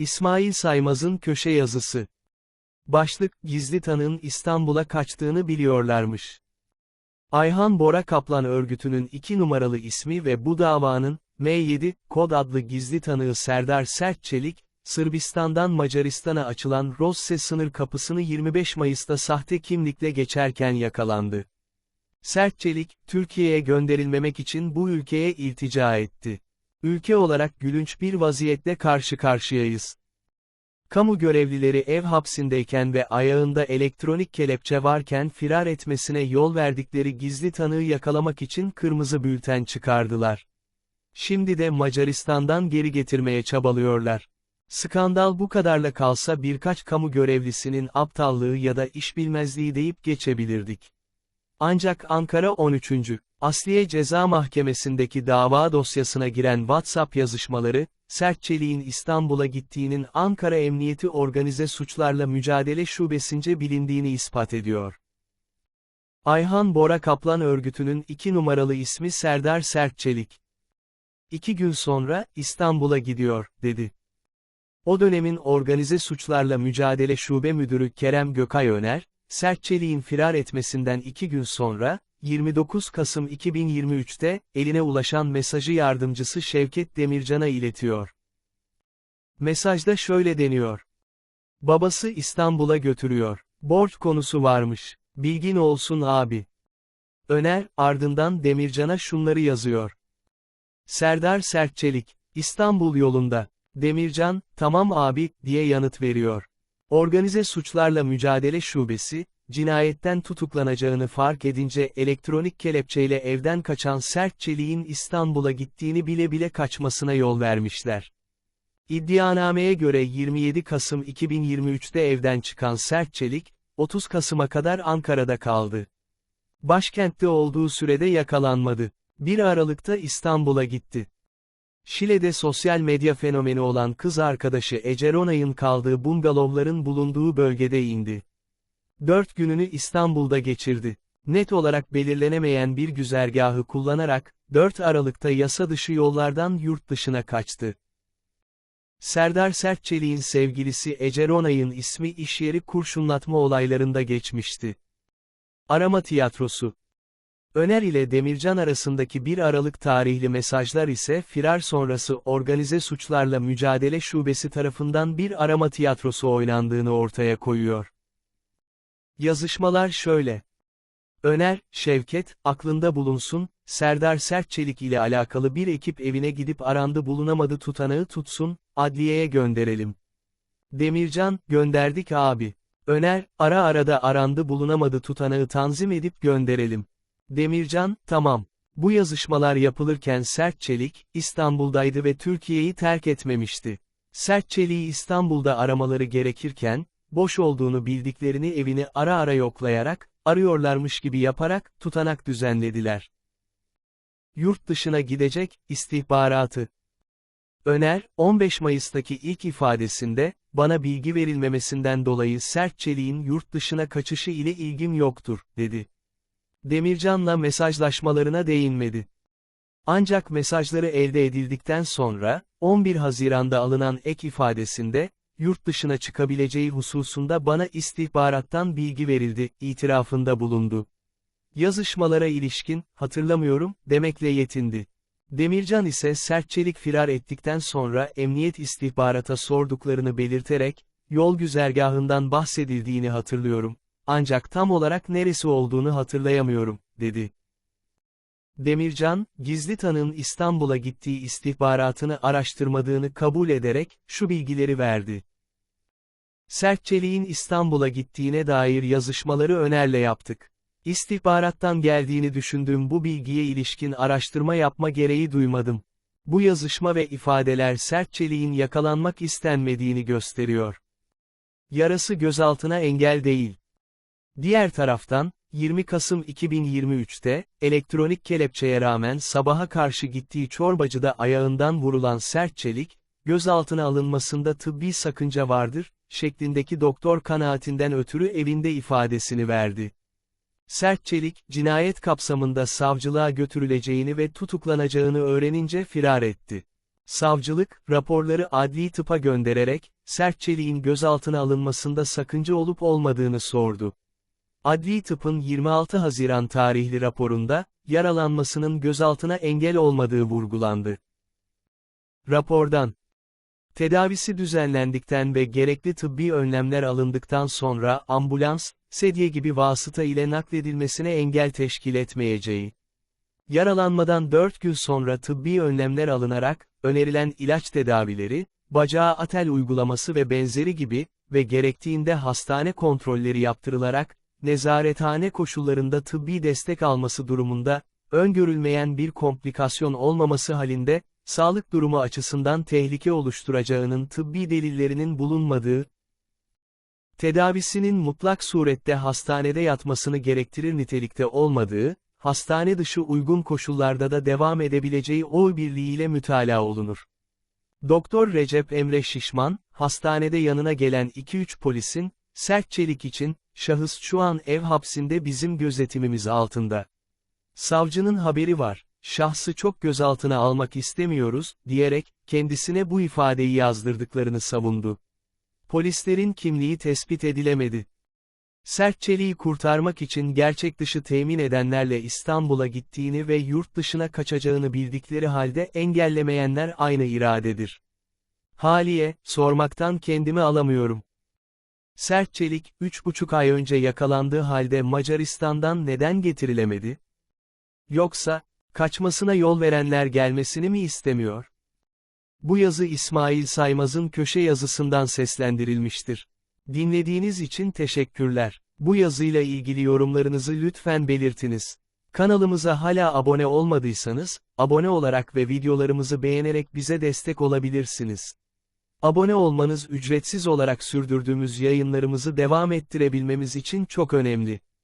İsmail Saymaz'ın köşe yazısı. Başlık, gizli tanığın İstanbul'a kaçtığını biliyorlarmış. Ayhan Bora Kaplan örgütünün iki numaralı ismi ve bu davanın, M7, kod adlı gizli tanığı Serdar Sertçelik, Sırbistan'dan Macaristan'a açılan Rosse sınır kapısını 25 Mayıs'ta sahte kimlikle geçerken yakalandı. Sertçelik, Türkiye'ye gönderilmemek için bu ülkeye iltica etti. Ülke olarak gülünç bir vaziyetle karşı karşıyayız. Kamu görevlileri ev hapsindeyken ve ayağında elektronik kelepçe varken firar etmesine yol verdikleri gizli tanığı yakalamak için kırmızı bülten çıkardılar. Şimdi de Macaristan'dan geri getirmeye çabalıyorlar. Skandal bu kadarla kalsa birkaç kamu görevlisinin aptallığı ya da işbilmezliği deyip geçebilirdik. Ancak Ankara 13. Asliye Ceza Mahkemesi'ndeki dava dosyasına giren WhatsApp yazışmaları, Sertçelik'in İstanbul'a gittiğinin Ankara Emniyeti Organize Suçlarla Mücadele Şubesince bilindiğini ispat ediyor. Ayhan Bora Kaplan örgütünün iki numaralı ismi Serdar Sertçelik. İki gün sonra, İstanbul'a gidiyor, dedi. O dönemin Organize Suçlarla Mücadele Şube Müdürü Kerem Gökay Öner, Sertçelik'in firar etmesinden iki gün sonra, 29 Kasım 2023'te, eline ulaşan mesajı yardımcısı Şevket Demircan'a iletiyor. Mesajda şöyle deniyor. Babası İstanbul'a götürüyor. Borç konusu varmış. Bilgin olsun abi. Öner, ardından Demircan'a şunları yazıyor. Serdar Sertçelik, İstanbul yolunda. Demircan, tamam abi, diye yanıt veriyor. Organize Suçlarla Mücadele Şubesi, cinayetten tutuklanacağını fark edince elektronik kelepçeyle evden kaçan Sertçelik'in İstanbul'a gittiğini bile bile kaçmasına yol vermişler. İddianameye göre 27 Kasım 2023'te evden çıkan Sertçelik, 30 Kasım'a kadar Ankara'da kaldı. Başkentte olduğu sürede yakalanmadı. 1 Aralık'ta İstanbul'a gitti. Şile'de sosyal medya fenomeni olan kız arkadaşı Ece Ronay'ın kaldığı bungalovların bulunduğu bölgede indi. Dört gününü İstanbul'da geçirdi. Net olarak belirlenemeyen bir güzergahı kullanarak, 4 Aralık'ta yasa dışı yollardan yurt dışına kaçtı. Serdar Sertçelik'in sevgilisi Ece Ronay'ın ismi iş yeri kurşunlatma olaylarında geçmişti. Arama tiyatrosu Öner ile Demircan arasındaki 1 Aralık tarihli mesajlar ise firar sonrası Organize Suçlarla Mücadele Şubesi tarafından bir arama tiyatrosu oynandığını ortaya koyuyor. Yazışmalar şöyle. Öner, Şevket, aklında bulunsun, Serdar Sertçelik ile alakalı bir ekip evine gidip arandı bulunamadı tutanağı tutsun, adliyeye gönderelim. Demircan, gönderdik abi. Öner, ara arada arandı bulunamadı tutanağı tanzim edip gönderelim. Demircan, tamam. Bu yazışmalar yapılırken Sertçelik, İstanbul'daydı ve Türkiye'yi terk etmemişti. Sertçelik'i İstanbul'da aramaları gerekirken, boş olduğunu bildiklerini evini ara ara yoklayarak, arıyorlarmış gibi yaparak, tutanak düzenlediler. Yurt dışına gidecek, istihbaratı. Öner, 15 Mayıs'taki ilk ifadesinde, bana bilgi verilmemesinden dolayı Sertçelik'in yurt dışına kaçışı ile ilgim yoktur, dedi. Demircan'la mesajlaşmalarına değinmedi. Ancak mesajları elde edildikten sonra, 11 Haziran'da alınan ek ifadesinde, yurt dışına çıkabileceği hususunda bana istihbarattan bilgi verildi, itirafında bulundu. Yazışmalara ilişkin, hatırlamıyorum, demekle yetindi. Demircan ise sertçelik firar ettikten sonra emniyet istihbarata sorduklarını belirterek, yol güzergahından bahsedildiğini hatırlıyorum, ancak tam olarak neresi olduğunu hatırlayamıyorum, dedi. Demircan, gizli tanığın İstanbul'a gittiği istihbaratını araştırmadığını kabul ederek, şu bilgileri verdi. Sertçeliğin İstanbul'a gittiğine dair yazışmaları Öner'le yaptık. İstihbarattan geldiğini düşündüğüm bu bilgiye ilişkin araştırma yapma gereği duymadım. Bu yazışma ve ifadeler Sertçeliğin yakalanmak istenmediğini gösteriyor. Yarası gözaltına engel değil. Diğer taraftan, 20 Kasım 2023'te, elektronik kelepçeye rağmen sabaha karşı gittiği çorbacıda ayağından vurulan Sertçelik, gözaltına alınmasında tıbbi sakınca vardır, şeklindeki doktor kanaatinden ötürü evinde ifadesini verdi. Sertçelik, cinayet kapsamında savcılığa götürüleceğini ve tutuklanacağını öğrenince firar etti. Savcılık, raporları adli tıpa göndererek, Sertçelik'in gözaltına alınmasında sakınca olup olmadığını sordu. Adli tıpın 26 Haziran tarihli raporunda, yaralanmasının gözaltına engel olmadığı vurgulandı. Rapordan, Tedavisi düzenlendikten ve gerekli tıbbi önlemler alındıktan sonra ambulans, sedye gibi vasıta ile nakledilmesine engel teşkil etmeyeceği. Yaralanmadan 4 gün sonra tıbbi önlemler alınarak, önerilen ilaç tedavileri, bacağa atel uygulaması ve benzeri gibi ve gerektiğinde hastane kontrolleri yaptırılarak, nezarethane koşullarında tıbbi destek alması durumunda, öngörülmeyen bir komplikasyon olmaması halinde, sağlık durumu açısından tehlike oluşturacağının tıbbi delillerinin bulunmadığı, tedavisinin mutlak surette hastanede yatmasını gerektirir nitelikte olmadığı, hastane dışı uygun koşullarda da devam edebileceği oy birliğiyle mütalaa olunur. Doktor Recep Emre Şişman, hastanede yanına gelen 2-3 polisin, sert çelik için, şahıs şu an ev hapsinde bizim gözetimimiz altında. Savcının haberi var, şahsı çok gözaltına almak istemiyoruz, diyerek, kendisine bu ifadeyi yazdırdıklarını savundu. Polislerin kimliği tespit edilemedi. Sertçeliği kurtarmak için gerçek dışı temin edenlerle İstanbul'a gittiğini ve yurt dışına kaçacağını bildikleri halde engellemeyenler aynı iradedir. Haliye, sormaktan kendimi alamıyorum. Sertçelik, üç buçuk ay önce yakalandığı halde Macaristan'dan neden getirilemedi? Yoksa, kaçmasına yol verenler gelmesini mi istemiyor? Bu yazı İsmail Saymaz'ın köşe yazısından seslendirilmiştir. Dinlediğiniz için teşekkürler. Bu yazıyla ilgili yorumlarınızı lütfen belirtiniz. Kanalımıza hala abone olmadıysanız, abone olarak ve videolarımızı beğenerek bize destek olabilirsiniz. Abone olmanız ücretsiz olarak sürdürdüğümüz yayınlarımızı devam ettirebilmemiz için çok önemli.